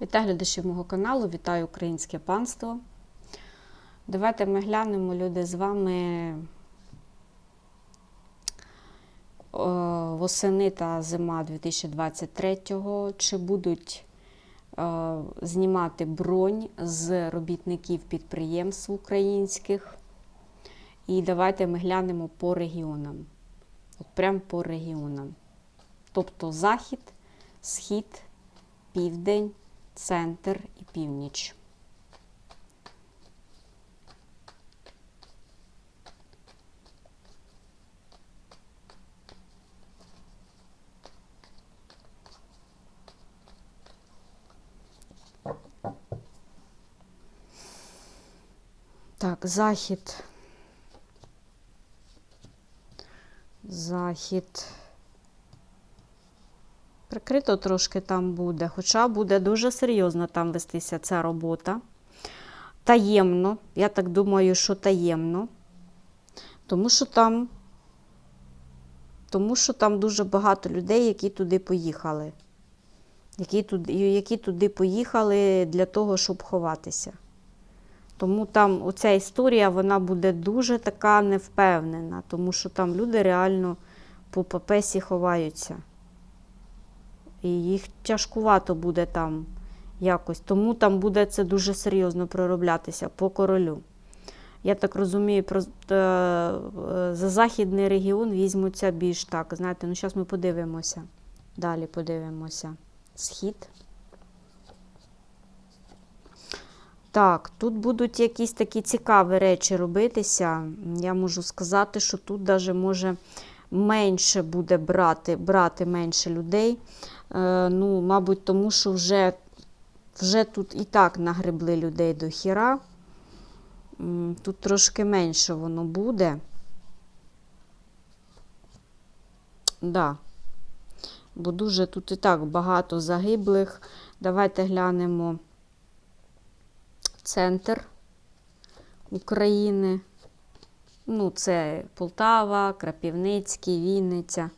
Вітаю глядачів мого каналу, вітаю українське панство. Давайте ми глянемо, люди, з вами о, восени та зима 2023-го. Чи будуть е, знімати бронь з робітників підприємств українських? І давайте ми глянемо по регіонам. От прямо по регіонам. Тобто захід, схід, південь, центр і північ. Так, захід. Захід. Прикрито трошки там буде, хоча буде дуже серйозно там вестися ця робота. Таємно, я так думаю, що таємно. Тому що там, тому що там дуже багато людей, які туди поїхали. Які туди, які туди поїхали для того, щоб ховатися. Тому там оця історія вона буде дуже така невпевнена, тому що там люди реально по папесі ховаються. І їх тяжкувато буде там якось. Тому там буде це дуже серйозно пророблятися по королю. Я так розумію, про, е, за західний регіон візьмуться більш так. Знаєте, ну зараз ми подивимося. Далі подивимося. Схід. Так, тут будуть якісь такі цікаві речі робитися. Я можу сказати, що тут навіть може менше буде брати, брати менше людей. Е, ну, мабуть, тому що вже, вже тут і так нагребли людей до хіра. Тут трошки менше воно буде. Да. Бо дуже тут і так багато загиблих. Давайте глянемо центр України. Ну, це Полтава, Крапівницький, Вінниця.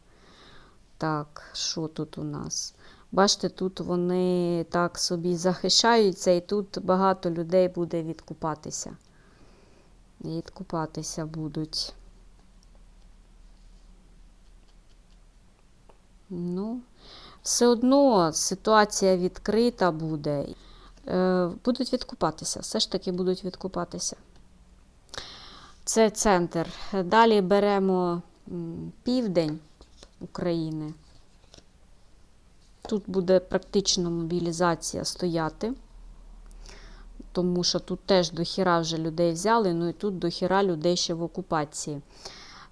Так, що тут у нас? Бачите, тут вони так собі захищаються, і тут багато людей буде відкупатися. Відкупатися будуть. Ну, все одно ситуація відкрита буде. Е, Будуть відкупатися, все ж таки будуть відкупатися. Це центр. Далі беремо південь України. Тут буде практично мобілізація стояти, тому що тут теж до хіра вже людей взяли, ну і тут до хіра людей ще в окупації.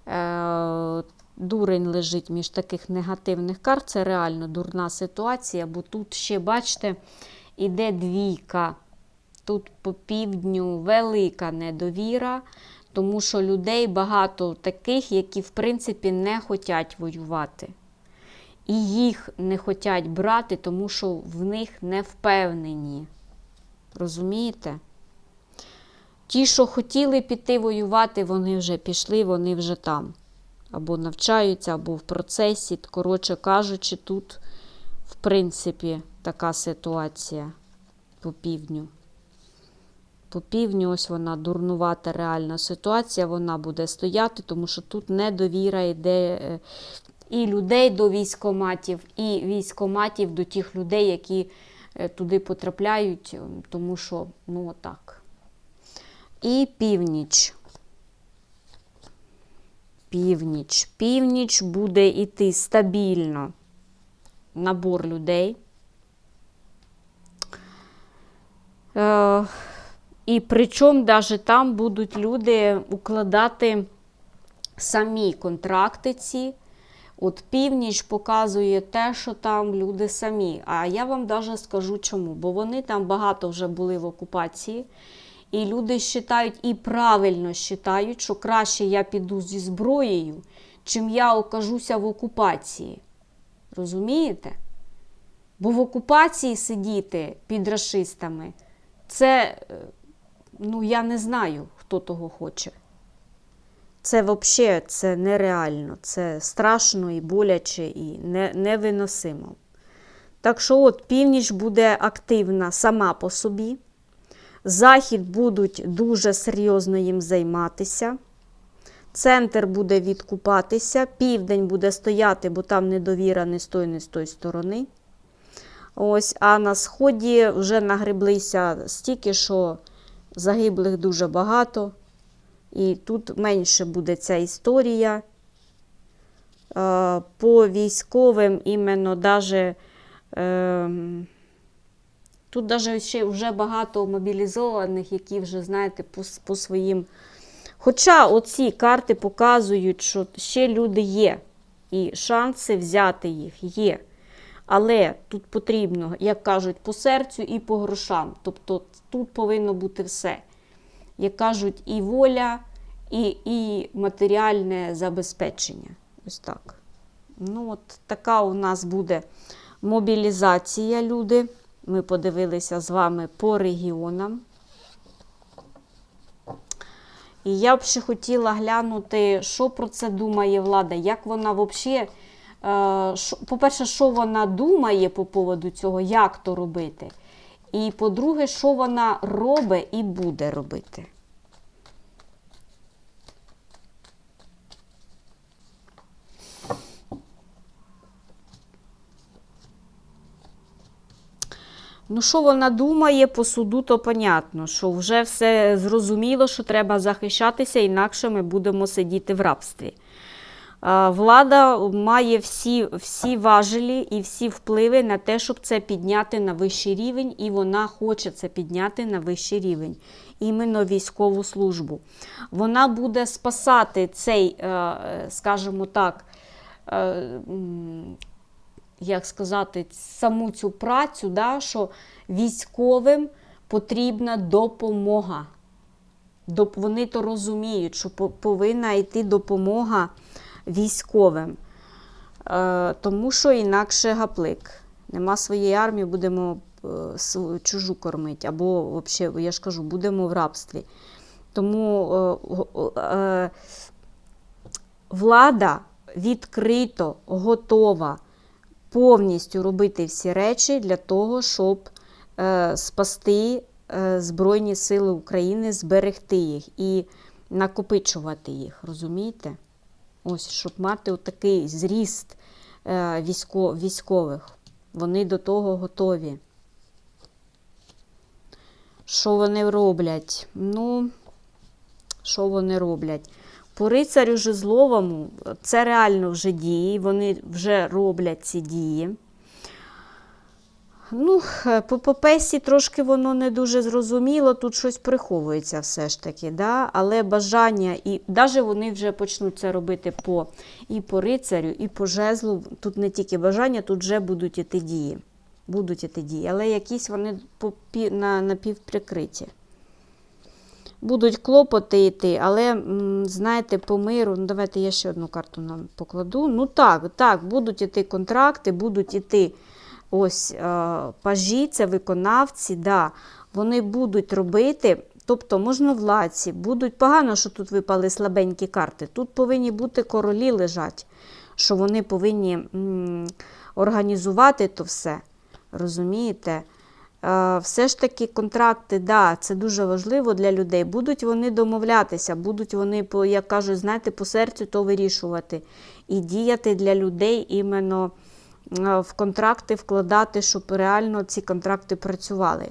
Е, Дурень лежить між таких негативних карт. Це реально дурна ситуація, бо тут ще, бачите, іде двійка. Тут по півдню велика недовіра, тому що людей багато таких, які, в принципі, не хочуть воювати. І їх не хочуть брати, тому що в них не впевнені. Розумієте? Ті, що хотіли піти воювати, вони вже пішли, вони вже там. Або навчаються, або в процесі. Коротше кажучи, тут, в принципі, така ситуація по півдню. По півдню, ось вона дурнувата реальна ситуація, вона буде стояти, тому що тут недовіра йде е, і людей до військоматів, і військоматів до тих людей, які е, туди потрапляють, тому що, ну, отак. І північ. Північ. Північ буде йти стабільно набор людей. Е, і причому навіть там будуть люди укладати самі контракти ці. От північ показує те, що там люди самі. А я вам навіть скажу чому. Бо вони там багато вже були в окупації. І люди вважають, і правильно вважають, що краще я піду зі зброєю, чим я окажуся в окупації. Розумієте? Бо в окупації сидіти під расистами, це, е, ну, я не знаю, хто того хоче. Це взагалі це нереально, це страшно і боляче, і не, невиносимо. Так що, от північ буде активна сама по собі. Захід будуть дуже серйозно їм займатися. Центр буде відкупатися, південь буде стояти, бо там недовіра не з тої, не з тої сторони. Ось, а на сході вже нагреблися стільки, що загиблих дуже багато. І тут менше буде ця історія. Е, По військовим іменно даже, е, тут даже ще вже багато мобілізованих, які вже, знаєте, по, по своїм. Хоча оці карти показують, що ще люди є, і шанси взяти їх є. Але тут потрібно, як кажуть, по серцю і по грошам. Тобто тут повинно бути все. Як кажуть, і воля, і, і матеріальне забезпечення. Ось так. Ну, от така у нас буде мобілізація, люди. Ми подивилися з вами по регіонам. І я б ще хотіла глянути, що про це думає влада, як вона взагалі, по-перше, що вона думає по поводу цього, як то робити. І по-друге, що вона робить і буде робити. Ну, що вона думає по суду, то понятно, що вже все зрозуміло, що треба захищатися, інакше ми будемо сидіти в рабстві. Влада має всі, всі важелі і всі впливи на те, щоб це підняти на вищий рівень, і вона хоче це підняти на вищий рівень, іменно військову службу. Вона буде спасати цей, е, скажімо так, е, як сказати, саму цю працю, да, що військовим потрібна допомога. Вони то розуміють, що повинна йти допомога військовим. Е, тому що інакше гаплик. Нема своєї армії, будемо е, чужу кормити. Або, взагалі, я ж кажу, будемо в рабстві. Тому е, влада відкрито готова повністю робити всі речі для того, щоб спасти Збройні Сили України, зберегти їх і накопичувати їх. Розумієте? Ось, щоб мати такий зріст е, військових. Вони до того готові. Що вони роблять? Ну, що вони роблять? По рицарю Жезловому це реально вже дії, вони вже роблять ці дії. Ну, е, по Попесі трошки воно не дуже зрозуміло, тут щось приховується все ж таки, да? але бажання, і навіть вони вже почнуть це робити по, і по рицарю, і по жезлу. Тут не тільки бажання, тут вже будуть іти дії. Будуть іти дії, але якісь вони на, напівприкриті. Будуть клопоти йти, але, знаєте, по миру, ну давайте я ще одну карту нам покладу. Ну так, так, будуть іти контракти, будуть іти ось е, пажі, це виконавці, да, вони будуть робити, тобто можновладці, будуть погано, що тут випали слабенькі карти. Тут повинні бути королі лежать, що вони повинні м, організувати то все. Розумієте? Е, Все ж таки контракти, да, це дуже важливо для людей. Будуть вони домовлятися, будуть вони, як кажуть, знаєте, по серцю то вирішувати. І діяти для людей іменно в контракти вкладати, щоб реально ці контракти працювали.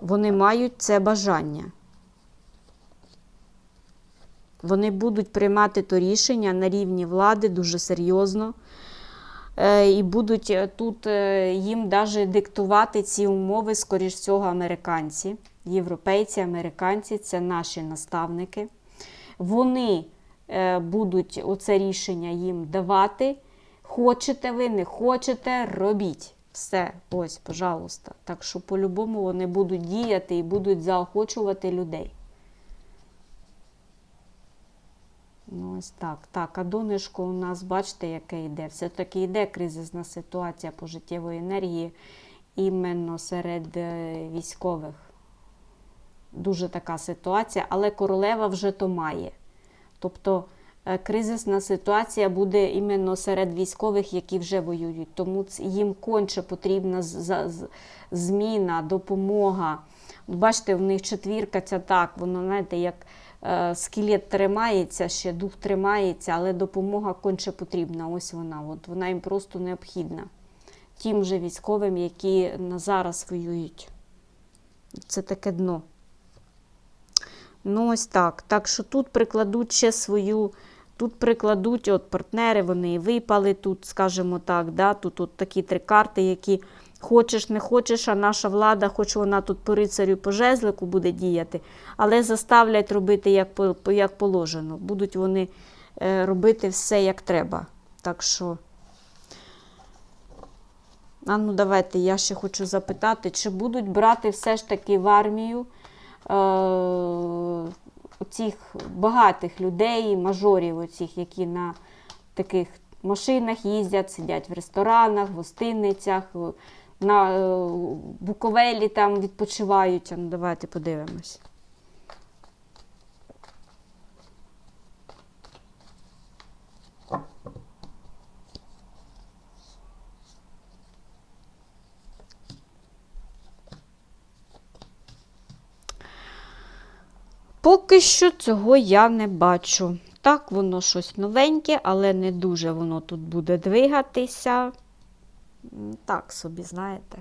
Вони мають це бажання. Вони будуть приймати то рішення на рівні влади дуже серйозно. Е, І будуть е, тут е, їм навіть диктувати ці умови, скоріш всього, американці. Європейці, американці це наші наставники. Вони е, будуть оце рішення їм давати. Хочете ви, не хочете, робіть. Все, ось, пожалуйста. Так що, по-любому, вони будуть діяти і будуть заохочувати людей. Ну, ось так. Так, а донечко у нас, бачите, яке йде. Все-таки йде кризисна ситуація по життєвої енергії іменно серед е, військових. Дуже така ситуація, але королева вже то має. Тобто кризисна ситуація буде іменно серед військових, які вже воюють. Тому їм конче потрібна зміна, допомога. Бачите, в них четвірка ця так, воно, знаєте, як е, скелет тримається, ще дух тримається, але допомога конче потрібна. Ось вона. От вона їм просто необхідна. Тим же військовим, які на зараз воюють. Це таке дно. Ну, ось так. Так що тут прикладуть ще свою. Тут прикладуть от партнери, вони випали тут, скажімо так. Да? Тут от такі три карти, які хочеш, не хочеш, а наша влада, хоч вона тут по рицарю, по жезлику буде діяти, але заставлять робити як, як положено. Будуть вони е, робити все як треба. Так що. А ну давайте, я ще хочу запитати, чи будуть брати все ж таки в армію е- цих багатих людей, мажорів, оцих, які на таких машинах їздять, сидять в ресторанах, гостиницях, на е, Буковелі там відпочивають. Ну давайте подивимось. Поки що цього я не бачу. Так, воно щось новеньке, але не дуже воно тут буде двигатися. Так собі, знаєте.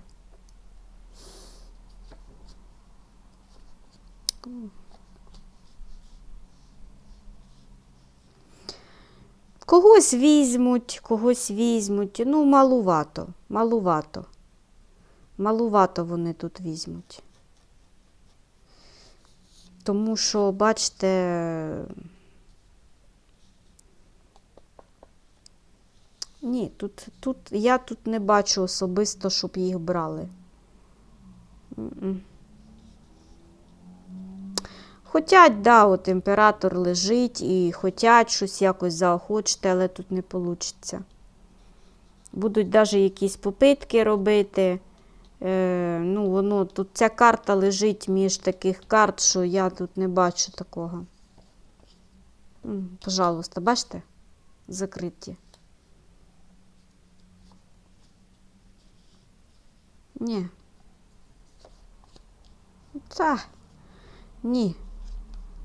Когось візьмуть, когось візьмуть. Ну, малувато, малувато. Малувато вони тут візьмуть. Тому що, бачите, ні, тут, тут, я тут не бачу особисто, щоб їх брали. Хотять, да, от імператор лежить і хотять щось якось заохочити, але тут не вийде. Будуть навіть якісь попитки робити. Е, ну, воно, тут ця карта лежить між таких карт, що я тут не бачу такого. Пожалуйста, бачите? Закриті. Ні. Та. Ні.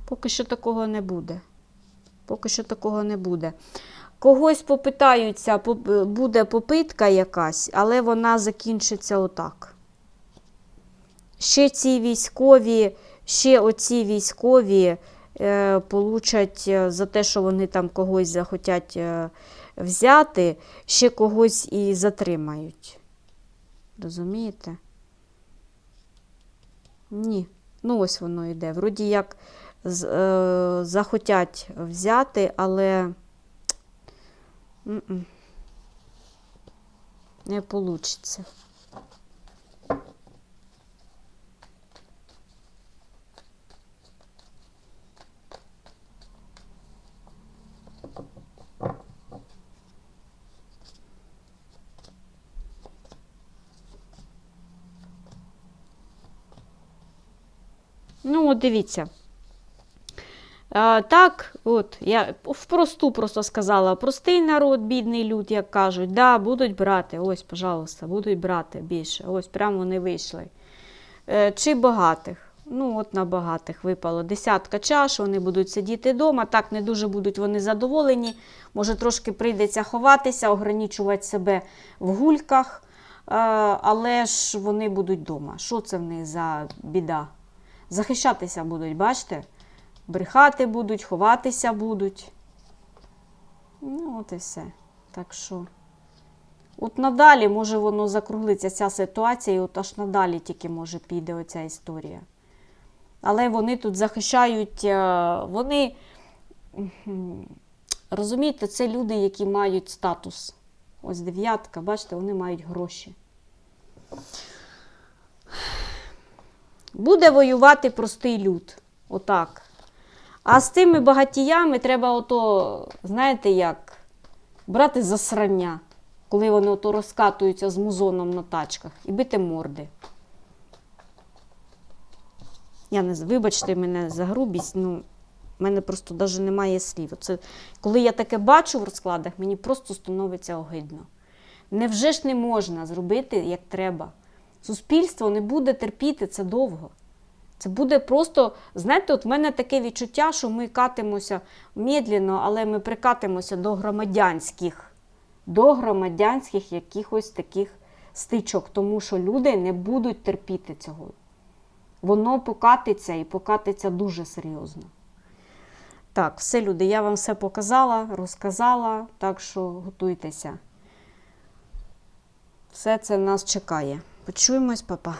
Поки що такого не буде. Поки що такого не буде. Когось попитаються, буде попитка якась, але вона закінчиться отак. Ще ці військові, ще оці військові е, получать е, за те, що вони там когось захотять е, взяти, ще когось і затримають. Розумієте? Ні. Ну, ось воно йде. Вроді як е, захотять взяти, але м-м. не вийде. Ну, от дивіться. Так, от, я впросту просто сказала, простий народ, бідний люд, як кажуть, да, будуть брати, ось, пожалуйста, будуть брати більше. Ось прямо вони вийшли. Е, чи багатих? Ну, от на багатих випало десятка чаш, вони будуть сидіти вдома, так не дуже будуть вони задоволені. Може, трошки прийдеться ховатися, ограничувати себе в гульках, е, але ж вони будуть вдома. Що це в них за біда? Захищатися будуть, бачите? Брехати будуть, ховатися будуть. Ну, от і все. Так що. От надалі може воно закруглиться ця ситуація, і от аж надалі тільки може піде оця історія. Але вони тут захищають, е, вони, розумієте, це люди, які мають статус. Ось дев'ятка, бачите, вони мають гроші. Буде воювати простий люд. Отак. А з тими багатіями треба ото, знаєте як, брати засрання, коли вони ото розкатуються з музоном на тачках і бити морди. Я не вибачте мене за грубість, ну У мене просто навіть немає слів. Це, коли я таке бачу в розкладах, мені просто становиться огидно. Невже ж не можна зробити як треба? Суспільство не буде терпіти це довго. Це буде просто, знаєте, от в мене таке відчуття, що ми катимося медленно, але ми прикатимося до громадянських, до громадянських якихось таких стичок, тому що люди не будуть терпіти цього. Воно покатиться і покатиться дуже серйозно. Так, все, люди, я вам все показала, розказала, так що готуйтеся. Все це нас чекає. Почуємось, папа.